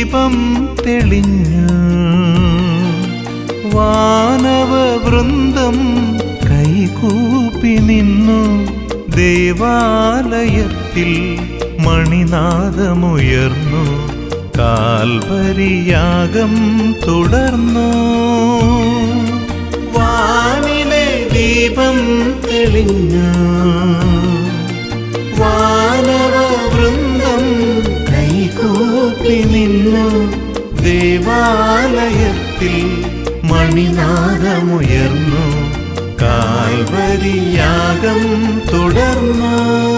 ദീപം തെളിഞ്ഞു വാനവ വൃന്ദം കൈകൂപ്പി നിന്നു ദേവാലയത്തിൽ മണിനാദമുയർന്നു കാൽവരിയാകം തുടർന്നു. ദേവാലയത്തിൽ മണിനാദമുയർന്നു. കാൽവരിയാകം തുടർന്നു.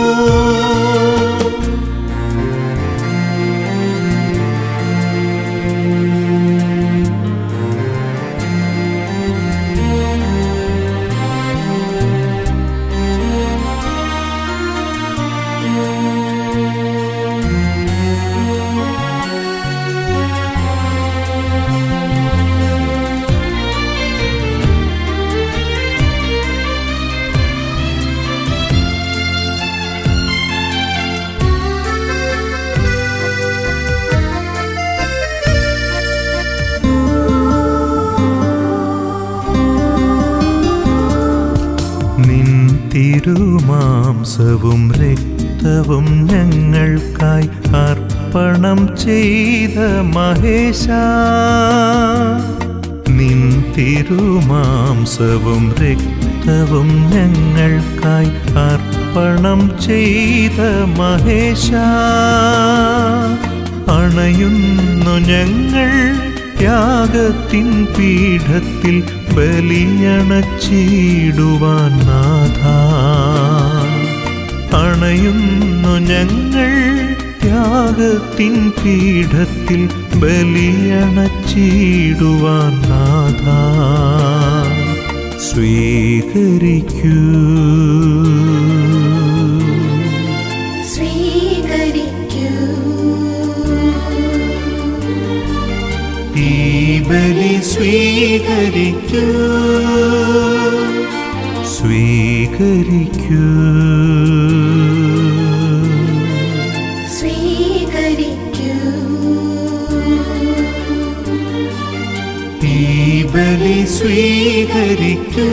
തിരുമാംസവും രക്തവും ഞങ്ങൾക്കായി അർപ്പണം ചെയ്ത മഹേശ. നിൻ തിരുമാംസവും രക്തവും ഞങ്ങൾക്കായി അർപ്പണം ചെയ്ത മഹേശ. അണയുന്നു ഞങ്ങൾ ത്യാഗത്തിൻ പീഠത്തിൽ ബലിയണച്ചിടുവാൻ നാഥ. അണയുന്നു ഞങ്ങൾ ത്യാഗത്തിൻ പീഠത്തിൽ ബലിയണച്ചിടുവാൻ നാഥ. സ്വീകരിക്കൂ. സ്വീകരിക്കൂ. സ്വീകരിക്കൂ. സ്വീകരിക്കൂ. ഈ ബലി സ്വീകരിക്കൂ.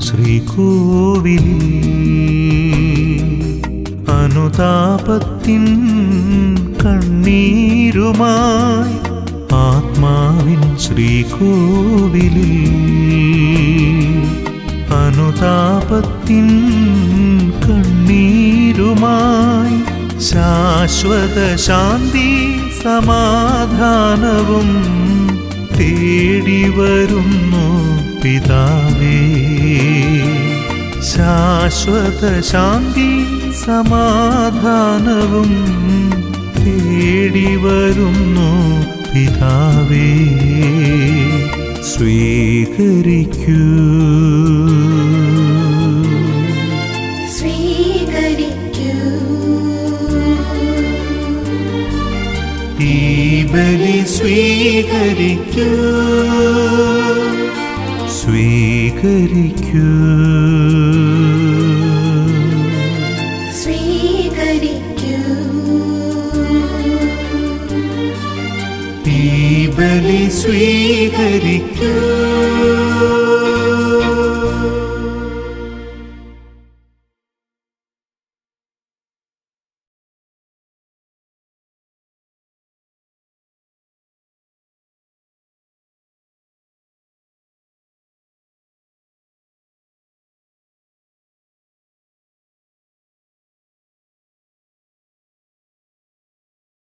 ശ്രീകോവിലിൽ അനുതാപത്തിൻ കണ്ണീരുമായി ആത്മാവിൻ ശ്രീകോവിലിൽ അനുതാപത്തിൻ കണ്ണീരുമായി ശാശ്വത ശാന്തി സമാധാനവും തേടി വരുന്നു പിതാവേ ശാശ്വത ശാന്തി സമാധാനവും തേടി വരുന്നു പിതാവേ സ്വീകരിക്കൂ. സ്വീകരിക്കൂ. ഈ ബലി സ്വീകരിക്കൂ. സ്വീകരിക്കൂ. സ്വീകരിക്കൂ ഈ ബലി സ്വീകരിക്കൂ.